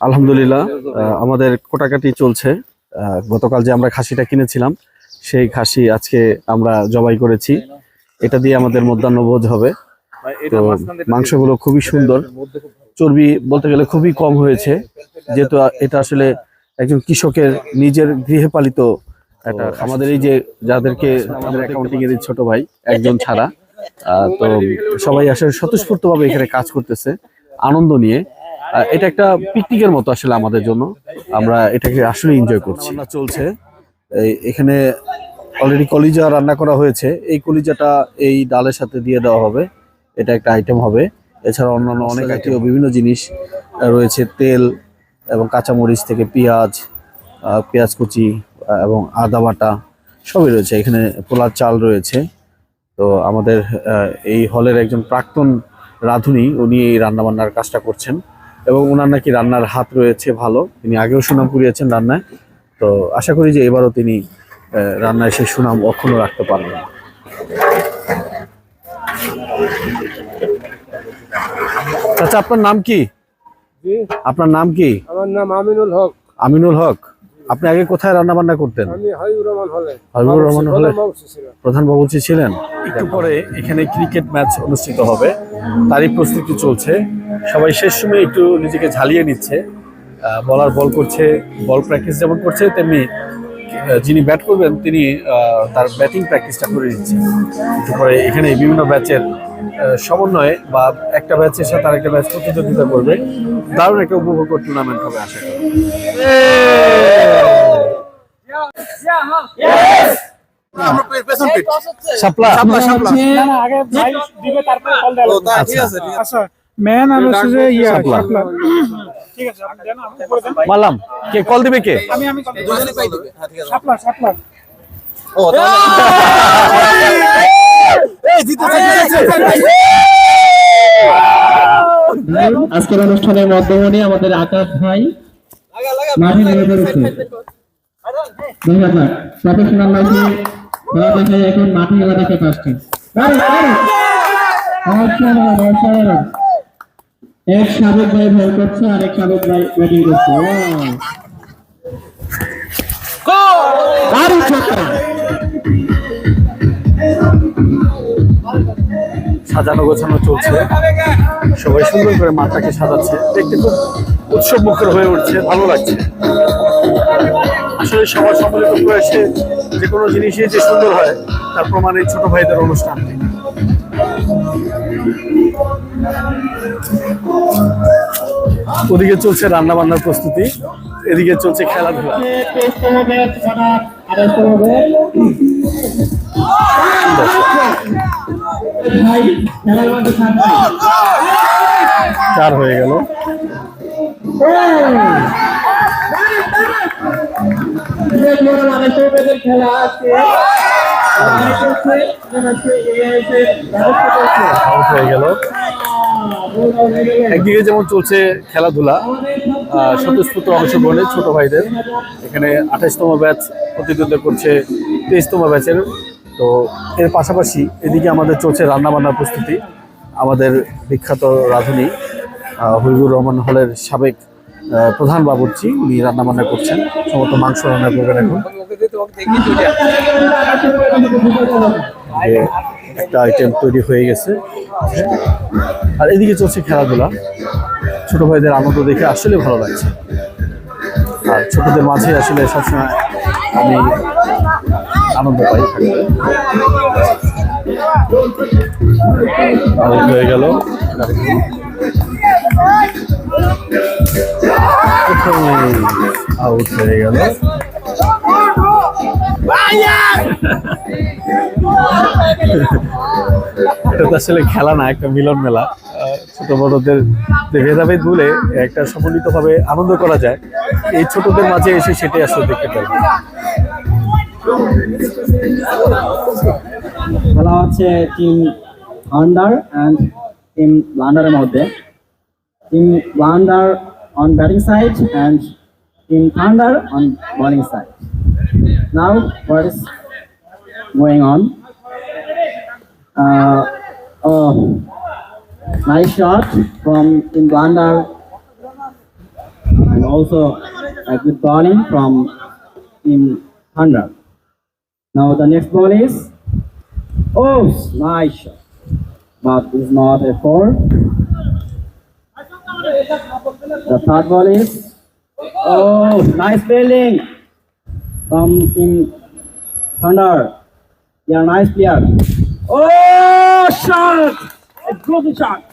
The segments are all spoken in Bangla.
আলহামদুলিল্লাহ আহ, আমাদের কোটাকাটি চলছে। আহ, গতকাল যে আমরা খাসিটা কিনেছিলাম সেই খাসি আজকে আমরা জবাই করেছি। এটা দিয়ে আমাদের মধ্যাহ্ন ভোজ হবে তো মাংসগুলো খুবই সুন্দর। চর্বি বলতে গেলে খুবই কম হয়েছে। যেহেতু এটা আসলে একজন কৃষকের নিজের গৃহে পালিত একটা আমাদের এই যে যাদেরকে আমাদের অ্যাকাউন্টিং এর ছোট ভাই একজন ছাড়া। তো সবাই আসলে স্বতঃস্ফূর্ত ভাবে এখানে কাজ করতেছে আনন্দ নিয়ে। আহ, এটা একটা পিকনিকের মতো আসলে আমাদের জন্য। আমরা এটাকে আসলে এনজয় করছি। চলছে। এখানে অলরেডি কলিজা রান্না করা হয়েছে। এই কলিজাটা এই ডালের সাথে দিয়ে দেওয়া হবে। এটা একটা আইটেম হবে। এছাড়া অন্যান্য অনেক জাতীয় বিভিন্ন জিনিস রয়েছে তেল এবং কাঁচামরিচ থেকে পেঁয়াজ আহ, পেঁয়াজ কুচি এবং আদা বাটা সবই রয়েছে। এখানে পোলার চাল রয়েছে। তো আমাদের এই হলের একজন প্রাক্তন রাঁধুনি উনি এই রান্নাবান্নার কাজটা করছেন এবং ওনার নাকি রান্নার হাত রয়েছে ভালো। তিনি আগেও সুনাম কুড়িয়েছেন রান্নায়। তো আশা করি যে এবারও তিনি রান্নায় সেই সুনাম অক্ষুণ্ণ রাখতে পারবেন। চাচা আপনার নাম কি? আপনার নাম কি? আমার নাম আমিনুল হক। আমিনুল হক। আপনি আগে কোথায় রান্না বান্না করতেন? আমি হাইবুর রহমান হলে। হাবিবুর রহমান হলে প্রধান বাবুচি ছিলেন। একটু পরে এখানে ক্রিকেট ম্যাচ অনুষ্ঠিত হবে। তারই প্রস্তুতি চলছে। সবাই শেষ সময় একটু নিজেকে ঝালিয়ে নিচ্ছে। বলার বল করছে বল প্র্যাকটিস যেমন করছে তেমনি যিনি ব্যাট করবেন তিনি তার ব্যাটিং প্র্যাকটিসটা করে দিচ্ছেন একটু পরে এখানে বিভিন্ন ব্যাচের সমন্বয়ে বা একটা ব্যাচের সাথে আরেকটা ব্যাচ প্রতিযোগিতা করবে। দারুণ একটা উপভোগ্য টুর্নামেন্ট হবে আশা করি। আচ্ছা। ম্যান আর হচ্ছে যে ইয়া শাপলা। ঠিক আছে আপনি দেন আমি করে দেন। মালাম কে কল দিবে কে? আমি আমি শাপলা শাপলা আজকের অনুষ্ঠানের মধ্যমণি আমাদের আকাশ ভাই। মাঠে নেমে পড়েছে ধন্যবাদ প্রফেশনাল লাইফে খেলাধুলায় এখন মাঠে খেলা দেখে অসাধারণ এক সাবেক ভাই ভয় করছে আর এক সাবেক ভাই ব্যাটিং করছে। সাজানো গোছানো চলছে। সবাই সুন্দর করে মাঠটাকে সাজাচ্ছে। দেখতে খুব উৎসব মুখর হয়ে উঠছে, ভালো লাগছে। আসলে সবার সম্মিলিত প্রয়াসে যে কোনো জিনিসই যে সুন্দর হয়, তার প্রমাণ এই ছোট ভাইদের অনুষ্ঠানটি ওদিকে চলছে রান্না বান্নার প্রস্তুতি, এদিকে চলছে খেলাধুলা। চার হয়ে গেল। খেলা আছে হয়ে গেল। একদিকে যেমন চলছে খেলাধুলা স্বতঃস্ফূর্ত অংশগ্রহণে ছোট ভাইদের এখানে আঠাশতম ব্যাচ প্রতিদ্বন্দ্বিতা করছে তেইশতম ব্যাচের তো এর পাশাপাশি এদিকে আমাদের চলছে রান্নাবান্নার প্রস্তুতি আমাদের বিখ্যাত রাঁধুনি হবিবুর রহমান হলের সাবেক প্রধান বাবুর্চি উনি রান্নাবান্না করছেন সমস্ত মাংস রান্না করবেন এখন একটা আইটেম তৈরি হয়ে গেছে। আর এদিকে চলছে খেলাধুলা। ছোট ভাইদের আনন্দ দেখে আসলে ভালো লাগছে। আর ছোটদের মাঝে আসলে সবসময় আমি আনন্দ পাই। আউট হয়ে গেল। আউট হয়ে গেল। এটা তো আসলে খেলা না, একটা মিলন মেলা। ছোট বড়দের ভেদাভেদ ভুলে একটা সমন্বিত ভাবে আনন্দ করা যায়। এই ছোটদের মাঝে এসে সেটাই আসলে দেখতে পারবে খেলা হচ্ছে টিম আন্ডার অ্যান্ড টিম ব্লান্ডারের মধ্যে। Team blunder on batting side and team thunder on bowling side now what is going on? Uh, oh, nice shot from Imblanda and also a good bowling from in 100. Now the next ball is, oh, nice shot, but it's not a four. The third ball is, oh, nice bowling from Team Thunder. They are nice player. Oh, shot! A good shot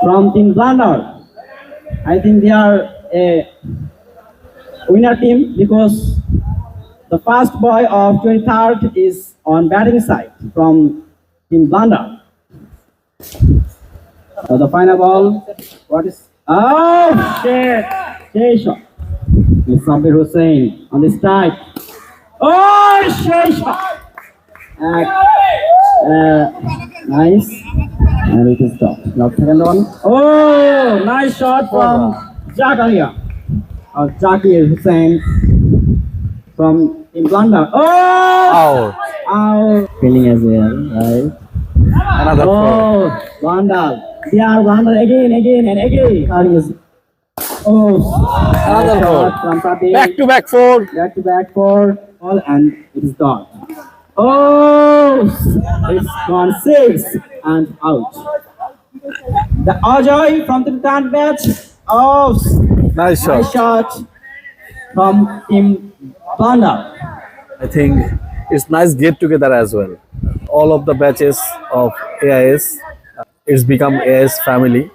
from Team Blunder. I think they are a winner team because the first boy of 23rd is on batting side from Team Blunder. Uh, the final ball, what is? Oh, shit! Shit shot. Ms. Sabir Hussein on the strike. Oh, sheesh. Uh, uh, nice. And it is stop. Now second one. Oh, nice shot from Jakaria. Or oh, Zakir Hussein from Imblanda. Oh! Ow. Ow. Feeling as well, right? Another oh, Vandal. They are Vandal again, again, and again. Another. Back to back four. Back to back four. All and it is gone. Oh, it's gone six and out. The Ajay from the third batch. Oh, nice shot. Nice shot from Team I think it's nice get together as well. All of the batches of AIS, it's become AIS family.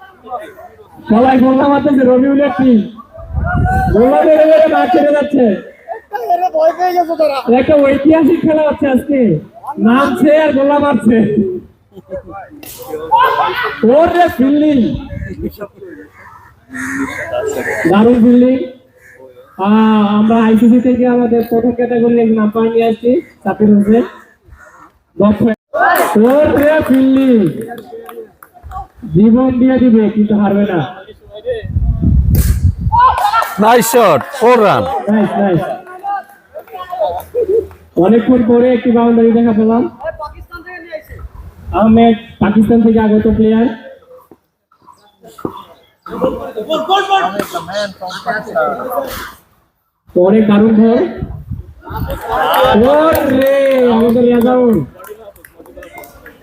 সবাই বললাম মারতেছে রবিউলের টিম মাঠ ছেড়ে যাচ্ছে। একটা ঐতিহাসিক খেলা হচ্ছে আজকে। নামছে আর মারছে। ওর রে ফিল্ডিং। দারুণ ফিল্ডিং। আমরা আইসিসি থেকে আমাদের প্রথম ক্যাটাগরি একজন আম্পায়ার নিয়ে আসছি হোসেন। ওর রে ফিল্ডিং। জীবন দিয়ে দিবে কিন্তু হারবে না। Nice shot, four run. Nice nice অনেকক্ষণ পরে একটি বাউন্ডারি দেখা পেলাম। আহমেদ পাকিস্তান থেকে আগত প্লেয়ার পরে কারণ ধর। রে আমাদের রেজাউল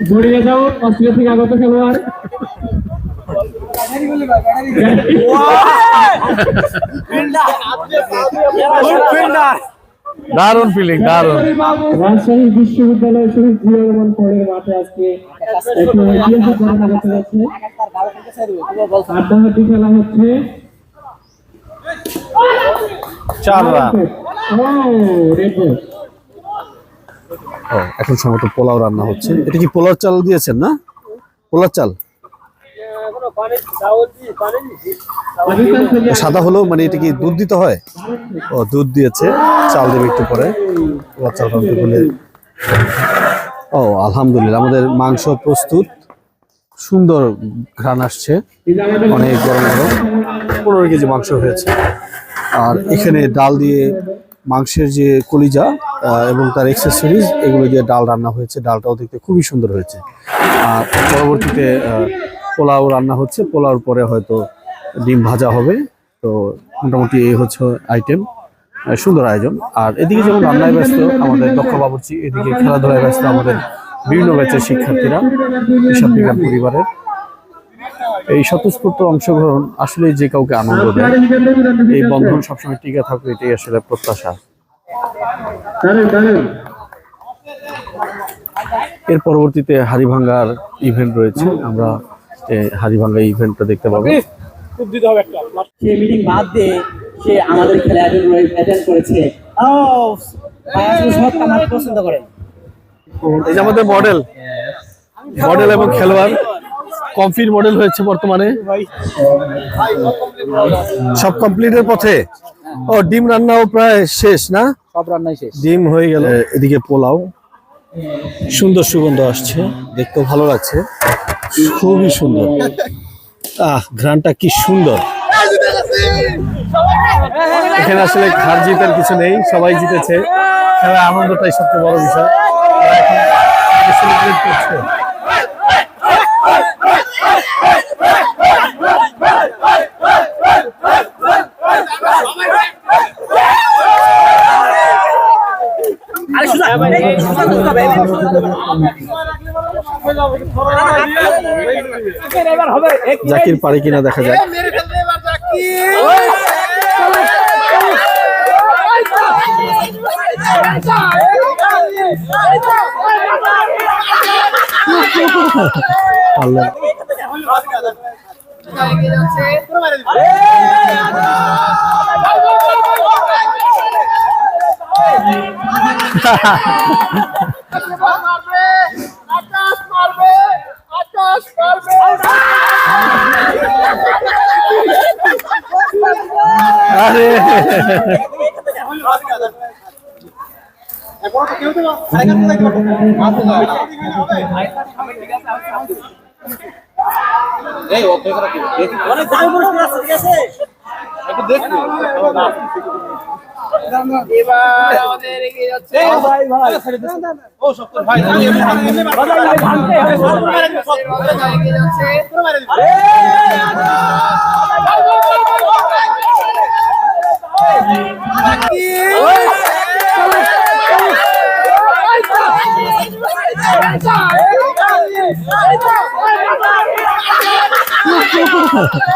বড়ি রেজাউল অস্ট্রেলিয়া থেকে আগত খেলোয়াড়। দারুণ ফিলিং দারুণ। রাজশাহী বিশ্ববিদ্যালয় শহীদ জিয়া রহমান পরের মাঠে আজকে একটি ঐতিহাসিক ঘটনা ঘটতে যাচ্ছে। আড্ডাহাড্ডি খেলা হচ্ছে। চার রান ও রেড বল ও, এখন সম্ভবত পোলাও রান্না হচ্ছে। এটা কি পোলাও চাল দিয়েছেন না? পোলার চাল? সাদা হলো মানে এটা কি দুধ দিতে হয়? ও দুধ দিয়েছে চাল দেবে একটু পরে। পোলার চাল ও আলহামদুলিল্লাহ আমাদের মাংস প্রস্তুত। সুন্দর ঘ্রাণ আসছে অনেক গরম গরম। পনেরো কেজি মাংস হয়েছে। আর এখানে ডাল দিয়ে মাংসের যে কলিজা এবং তার এক্সেসরিজ এগুলো দিয়ে ডাল রান্না হয়েছে। ডালটাও দেখতে খুবই সুন্দর হয়েছে। আর পরবর্তীতে পোলাও রান্না হচ্ছে। পোলাওর পরে হয়তো ডিম ভাজা হবে। তো মোটামুটি এই হচ্ছে আইটেম সুন্দর আয়োজন। আর এদিকে যেমন রান্নায় ব্যস্ত আমাদের দক্ষ বাবুর্চি এদিকে খেলাধুলায় ব্যস্ত আমাদের বিভিন্ন ব্যাচের শিক্ষার্থীরা বিজ্ঞান পরিবারের। এই স্বতঃস্ফূর্ত অংশগ্রহণ আসলে যে কাউকে আনন্দ দেয়। এই বন্ধন সবসময় টিকে থাকবে এটাই আসলে প্রত্যাশা। এর পরবর্তীতে হাড়িভাঙ্গার ইভেন্ট রয়েছে। আমরা এই হাড়িভাঙ্গা ইভেন্টটা দেখতে পাবো। সে মিটিং বাদ দিয়ে সে আমাদের খেলা অ্যাটেন্ড করেছে। ও সব আমার পছন্দ করেন। এই যে আমাদের মডেল মডেল এবং খেলোয়াড়। কমফির মডেল হয়েছে বর্তমানে। সব কমপ্লিটের পথে? ও ডিম রান্নাও প্রায় শেষ না? সব রান্নাই শেষ। ডিম হয়ে গেল। এদিকে পোলাও। সুন্দর সুগন্ধ আসছে। দেখতেও ভালো লাগছে। খুবই সুন্দর। আহ ঘ্রাণটা কি সুন্দর। এখানে আসলে হার জিতের কিছু নেই সবাই জিতেছে। খেলার আনন্দটাই সবচেয়ে বড় বিষয় ওরা এখন celebrate করছে। জাকির পারে কিনা দেখা যায় পারলেন। আকাশ মারবে আকাশ মারবে আরে এবার আমাদের এগিয়ে যাচ্ছে এগিয়ে যাচ্ছে